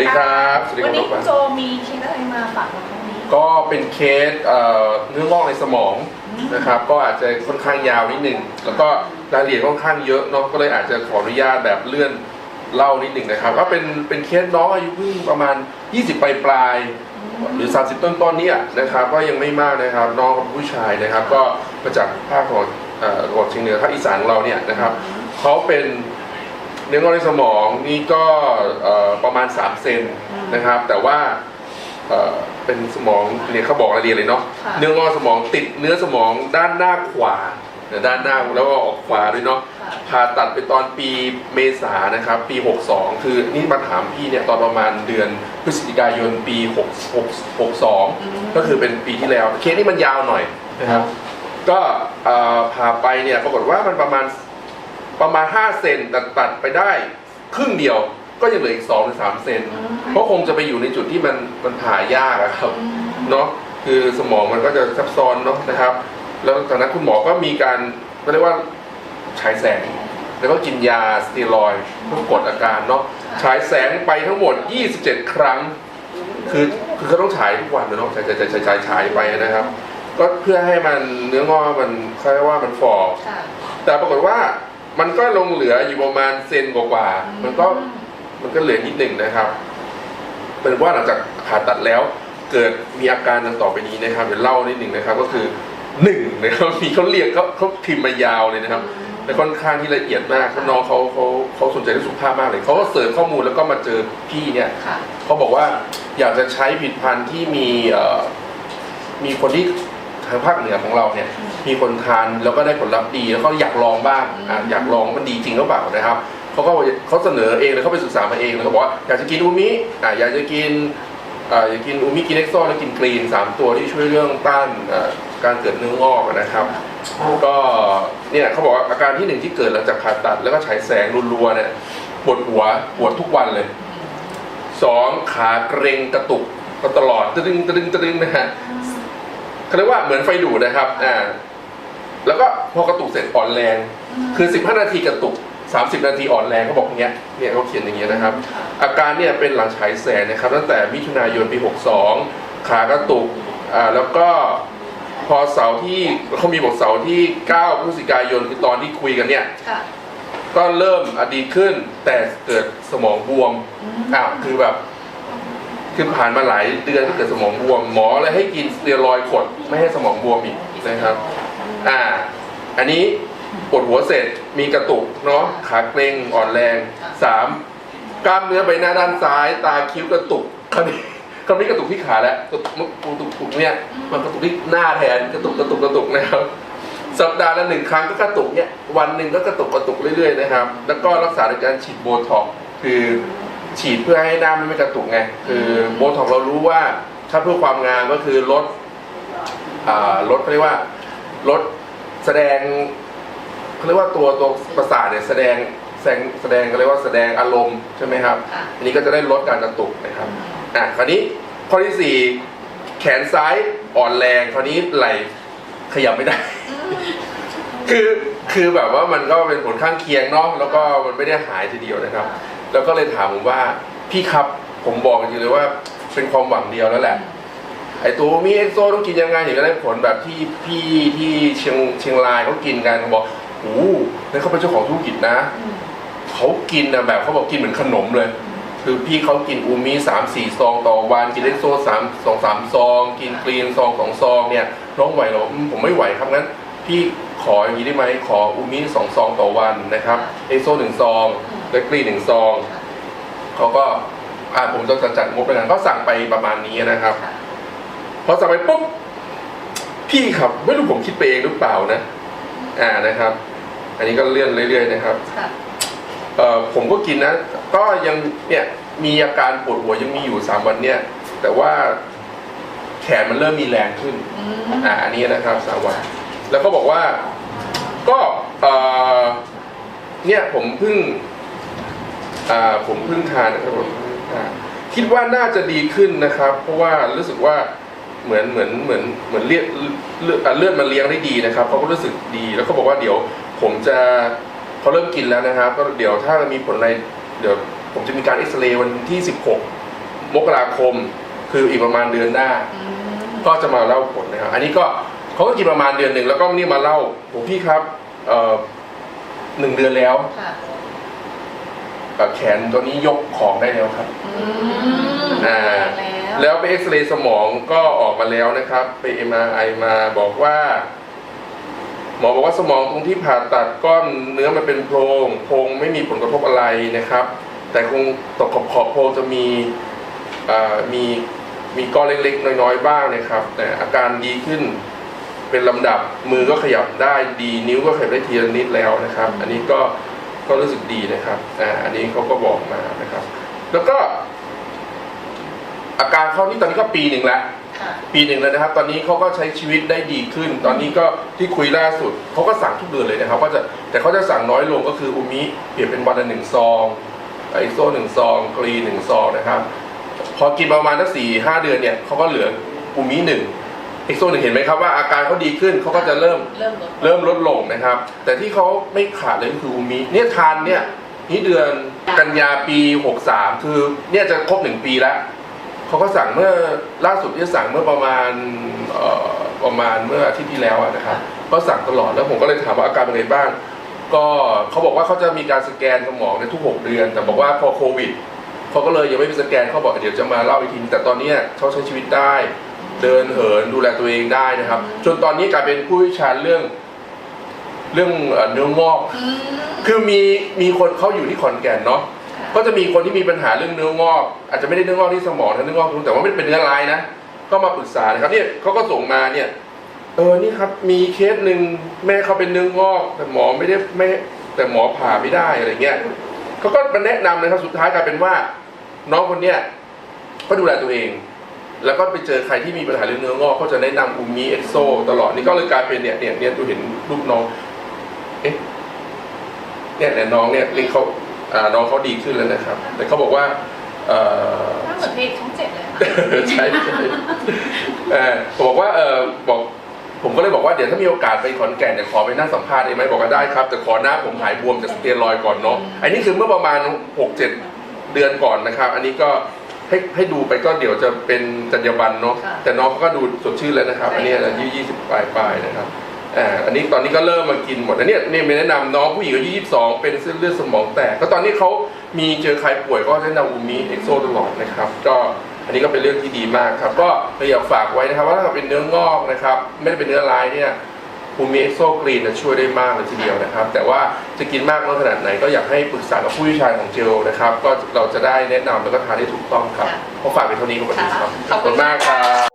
สวัสดีครับสวัสดีวันนี้คคุรัณบโจมีเคสอะไรมาฝากเราครั้งนี้ ก็เป็นเคสเอ่อเนื้องอกในสมองนะครับ ก็อาจจะค่อนข้างยาวนิดหนึ่งแล้วก็รายละเอียดค่อนข้างเยอะเนาะ ก็เลยอาจจะขออนุญาตแบบเลื่อนเล่านิดหนึ่งนะครับ ก็เป็นเป็นเคสน้องอายุเพิ่งประมาณ 20ปลายปลายๆหรือ 30 ต้นต้นๆเนี่ยนะครับ ก็ยังไม่มากนะครับ น้องกับผู้ชายนะครับ ก็มาจากภาคของเอ่อของเชียงเหนือภาคอีสานของเราเนี่ยนะครับ เขาเป็น เนื้องอกในสมองนี่ก็เอ่อประมาณ 3 เซนนะครับ แต่ว่าเอ่อเป็นสมองเนี่ยเขาบอกรายละเอียดเลยเนาะค่ะเนื้องอกสมองติดเนื้อสมองด้านหน้าขวาเนี่ยด้านหน้าแล้วก็ออกขวาด้วยเนาะค่ะผ่าตัดไปตอนปีเมษานะครับ ปี 62 คือนี่มาถามพี่เนี่ยตอนประมาณเดือนพฤศจิกายนปี 6 6 62ก็คือเป็นปีที่แล้ว เคสนี้มันยาวหน่อยนะครับ ก็เอ่อผ่าไปเนี่ยปรากฏว่ามันประมาณ ประมาณ 5 เซนตัดตัดไปได้ครึ่งเดียวก็ยังเหลืออีก2หรือ3เซนเพราะคงจะไปอยู่ในจุดที่มันมันผ่ายากอะครับเนาะคือสมองมันก็จะซับซ้อนเนาะนะครับ แล้วจากนั้นคุณหมอก็มีการก็เรียกว่าฉายแสง แล้วก็กินยาสเตียรอยด์เพื่อกดอาการเนาะฉายแสงไปทั้งหมด 27 ครั้ง คือคือเขาต้องฉายทุกวันนะเนาะฉายฉายฉายฉายฉายฉายไปนะครับ ก็เพื่อให้มันเนื้องอกมันเขาเรียกว่ามันฟอค่ะแต่ปรากฏว่า มันก็ลงเหลืออยู่ประมาณเซนกว่าๆมันก็มันก็เหลือนิดหนึ่งนะครับ เป็นว่าหลังจากผ่าตัดแล้วเกิดมีอาการดังต่อไปนี้นะครับเดี๋ยวเล่านิดหนึ่งนะครับ ก็คือหนึ่งนะครับมีเขาเรียกเขาเขาพิมพ์มายาวเลยนะครับแต่ค่อนข้างที่ละเอียดมากเพราะน้องเขาเขาเขาสนใจเรื่องสุขภาพมากเลยเขาก็เสิร์ชข้อมูลแล้วก็มาเจอพี่เนี่ยค่ะเขาบอกว่าอยากจะใช้ผลิตภัณฑ์ที่มีเอ่อมีคนที่ ทางภาคเหนือของเราเนี่ยมีคนทานแล้วก็ได้ผลลัพธ์ดีแล้วก็อยากลองบ้างอะอยากลองว่ามันดีจริงหรือเปล่านะครับเขาก็เขาเสนอเองเลยเขาไปศึกษามาเองแล้วก็บอกว่าอยากจะกินอูมิอะอยากจะกินอะอยากกินอูมิกินเอ็กโซและกินกรีนสามตัวที่ช่วยเรื่องต้านอ่อการเกิดเนื้องอกนะครับ ก็เนี่ยเขาบอกว่าอาการที่หนึ่งที่เกิดหลังจากผ่าตัดแล้วก็ฉายแสงรัวๆเนี่ยปวดหัวปวดทุกวันเลยสองขาเกร็งกระตุกก็ตลอดตึงตึงตึงนะฮะ เขาเรียกว่าเหมือนไฟดูดนะครับอ่าแล้วก็พอกระตุกเสร็จอ่อนแรง คือ 15 นาทีกระตุก 30 นาทีอ่อนแรงเขาบอกอย่างเงี้ยเนี่ยเขาเขียนอย่างเงี้ยนะครับ อาการเนี่ยเป็นหลังฉายแสงนะครับ ตั้งแต่มิถุนายนปี 62 ขากระตุกอ่าแล้วก็พอเสาร์ที่เขามีบอกเสาร์ที่ 9 พฤศจิกายนคือตอนที่คุยกันเนี่ยค่ะ ก็เริ่มอดีขึ้นแต่เกิดสมองบวมอ้าวคือแบบ คือผ่านมาหลายเดือนที่เกิดสมองบวม หมอเลยให้กินสเตียรอยด์กดไม่ให้สมองบวมอีกนะครับ อ่า อันนี้ปวดหัวเสร็จมีกระตุกเนาะขาเกร็งอ่อนแรงสามกล้ามเนื้อใบหน้าด้านซ้าย ตาคิ้วกระตุกคราวนี้คราวนี้กระตุกที่ขาแล้วกระตุกกระตุกเนี่ยมันกระตุกที่หน้าแทนกระตุกกระตุกกระตุกนะครับสัปดาห์ละหนึ่งครั้งก็กระตุกเนี่ยวันหนึ่งก็กระตุกกระตุกเรื่อยๆนะครับ แล้วก็รักษาโดยการฉีดโบท็อกคือ ฉีดเพื่อให้หน้ามันไม่กระตุกไง คือโบท็อกซ์เรารู้ว่าถ้าเพื่อความงามก็คือลดอ่าลดเขาเรียกว่าลดแสดงเขาเรียกว่าตัวตัวประสาทเนี่ยแสดงแสดงแสดงเขาเรียกว่าแสดงอารมณ์ใช่ไหมครับค่ะอันนี้ก็จะได้ลดการกระตุกนะครับอะคราวนี้ข้อที่สี่แขนซ้ายอ่อนแรงคราวนี้ไหล่ขยับไม่ได้ คือคือแบบว่ามันก็เป็นผลข้างเคียงเนาะแล้วก็มันไม่ได้หายทีเดียวนะครับ แล้วก็เลยถามผมว่าพี่ครับผมบอกจริงๆเลยว่าเป็นความหวังเดียวแล้วแหละ ไอตัวมีเอ็กโซต้องกินยังไงถึงจะได้ผลแบบที่พี่ที่เชียงเชียงรายเขากินกันเขาบอกโอ้โหนั่นเขาเป็นเจ้าของธุรกิจนะเขากินนะแบบเขาบอกกินเหมือนขนมเลย คือพี่เขากินอูมิสามสี่ซองต่อวันกินเอ็กโซสามสองสามซอง กินกรีนซองสองซองเนี่ยน้องไหวเหรออืมผมไม่ไหวครับงั้น พี่ขออย่างนี้ได้ไหมขออูมิสองซองต่อวันนะครับเอ็กโซหนึ่งซอง และกรีนหนึ่งซองเขาก็อ่าผมจะจัดงบไปกันก็สั่งไปประมาณนี้นะครับค่ะพอสั่งไปปุ๊บพี่ครับไม่รู้ผมคิดไปเองหรือเปล่านะ อ่านะครับ อันนี้ก็เลื่อนเรื่อยๆนะครับค่ะเอ่อผมก็กินนะ ก็ยังเนี่ยมีอาการปวดหัวยังมีอยู่สามวันเนี่ย แต่ว่าแขนมันเริ่มมีแรงขึ้นอืมอ่าอันนี้นะครับสามวันแล้วก็บอกว่า ก็เอ่อเนี่ยผมเพิ่ง อ่าผมเพิ่งทานนะครับผมอ่าคิดว่าน่าจะดีขึ้นนะครับ เพราะว่ารู้สึกว่าเหมือนเหมือนเหมือนเหมือนเลือดเลือดอ่าเลือดมันเลี้ยงได้ดีนะครับเขาก็รู้สึกดีแล้วเขาบอกว่าเดี๋ยว ผมจะเขาเริ่มกินแล้วนะครับ ก็เดี๋ยวถ้ามีผลอะไรเดี๋ยวผมจะมีการเอ็กซเรย์วันที่ 16 มกราคม คืออีกประมาณเดือนหน้าอืมก็จะมาเล่าผลนะครับ อันนี้ก็เขาก็กินประมาณเดือนหนึ่งแล้วก็นี่มาเล่าโหพี่ครับเอ่อหนึ่งเดือนแล้ว ค่ะเอ่อแขนตัวนี้ยกของได้แล้วครับ อืมอ่า แล้วแล้วไปเอ็กซเรย์สมองก็ออกมาแล้วนะครับ ไป MRI มาบอกว่า หมอบอกว่าสมองตรงที่ผ่าตัดก้อนเนื้อมันเป็นโพรงโพรงไม่มีผลกระทบอะไรนะครับ แต่คงตกขอบขอบโพรงจะมีอ่ามีมีก้อนเล็กๆน้อยๆบ้างนะครับ แต่อาการดีขึ้นเป็นลำดับมือก็ขยับได้ดีนิ้วก็ขยับได้ทีละนิดแล้วนะครับ อันนี้ก็ ก็รู้สึกดีนะครับอ่าอันนี้เขาก็บอกมานะครับ แล้วก็ อาการเขานี่ตอนนี้ก็ปีหนึ่งแล้วค่ะปีหนึ่งแล้วนะครับ ตอนนี้เขาก็ใช้ชีวิตได้ดีขึ้น ตอนนี้ก็ที่คุยล่าสุดเขาก็สั่งทุกเดือนเลยนะครับ ก็จะแต่เขาจะสั่งน้อยลงก็คืออูมิเปลี่ยนเป็นวันละหนึ่งซองไอโซหนึ่งซองกรีหนึ่งซองนะครับ พอกินประมาณสักสี่ห้าเดือนเนี่ยเขาก็เหลืออูมิหนึ่งเอ็กโซหนึ่งเห็นไหมครับว่าอาการเขาดีขึ้นเขาก็จะเริ่มเริ่มลดเริ่มลดลงนะครับ แต่ที่เขาไม่ขาดเลยก็คืออูมิเนี่ยทานเนี่ยนี่เดือนกันยาปี 63 คือเนี่ยจะครบหนึ่งปีแล้วเขาก็สั่งเมื่อล่าสุดที่สั่งเมื่อประมาณเอ่อประมาณเมื่ออาทิตย์ที่แล้วอะนะครับก็สั่งตลอดแล้วผมก็เลยถามว่าอาการเป็นไงบ้าง ก็เขาบอกว่าเขาจะมีการสแกนสมองในทุก 6 เดือน แต่บอกว่าพอโควิดเขาก็เลยยังไม่มีสแกนเขาบอกเดี๋ยวจะมาเล่าอีกทีแต่ตอนเนี้ยเขาใช้ชีวิตได้ เดินเหินดูแลตัวเองได้นะครับ จนตอนนี้กลายเป็นผู้เชี่ยวชาญเรื่องเรื่องเอ่อเนื้องอก อืม คือมีมีคนเขาอยู่ที่ขอนแก่นเนาะค่ะก็จะมีคนที่มีปัญหาเรื่องเนื้องอก อาจจะไม่ได้เนื้องอกที่สมองนะเนื้องอกตรงแต่ว่าไม่ได้เป็นเนื้อร้ายนะ ก็มาปรึกษานะครับเนี่ยเขาก็ส่งมาเนี่ย เออนี่ครับมีเคสหนึ่งแม่เขาเป็นเนื้องอก แต่หมอไม่ได้ไม่แต่หมอผ่าไม่ได้อะไรเงี้ยเขาก็มาแนะนำนะครับสุดท้ายกลายเป็นว่า น้องคนเนี้ยก็ดูแลตัวเอง แล้วก็ไปเจอใครที่มีปัญหาเรื่องเนื้องอกเขาจะแนะนำอูมิเอ็กโซตลอดนี่ก็เลยกลายเป็นเนี่ยเนี่ยเนี่ยดูเห็นรูปน้องเอ๊ะเนี่ยเนี่ยน้องเนี่ยนี่เขาอ่าน้องเขาดีขึ้นแล้วนะครับ แต่เขาบอกว่าเออถ้าเหมือนเพลงช่องเจ็ดเลยค่ะ ใช่ใช่เออผมบอกว่าเออบอก ผมก็เลยบอกว่าเดี๋ยวถ้ามีโอกาสไปขอนแก่นเนี่ยขอไปนั่งสัมภาษณ์ได้ไหมบอกว่าได้ครับ แต่ขอหน้าผมหายบวมจากสเตียรอยด์ก่อนเนาะอันนี้คือเมื่อประมาณหกเจ็ดเดือนก่อนนะครับ อันนี้ก็ ให้ให้ดูไปก็เดี๋ยวจะเป็นจรรยาบรรณเนาะค่ะ แต่น้องเขาก็ดูสดชื่นแล้วนะครับ อันนี้อายุยี่สิบปลายปลายๆนะครับอ่าอันนี้ตอนนี้ก็เริ่มมากินหมดอันนี้นี่ไม่แนะนำน้องผู้หญิงอายุยี่สิบสองเป็นเส้นเลือดสมองแตกก็ตอนนี้เขามีเจอใครป่วยก็แนะนำอูมิเอ็กโซตลอดนะครับ ก็อันนี้ก็เป็นเรื่องที่ดีมากครับ ก็เลยอยากฝากไว้นะครับ ว่าถ้าเป็นเนื้องอกนะครับ ไม่ได้เป็นเนื้อร้ายเนี่ย อูมิเอ็กโซกรีนช่วยได้มากเลยทีเดียวนะครับ แต่ว่าจะกินมากน้อยขนาดไหนก็อยากให้ปรึกษากับผู้เชี่ยวชาญของเจลนะครับ ก็เราจะได้แนะนำแล้วก็ทานได้ถูกต้องครับค่ะขอฝากเป็นเท่านี้ครับวันนี้ครับค่ะขอบคุณมากครับ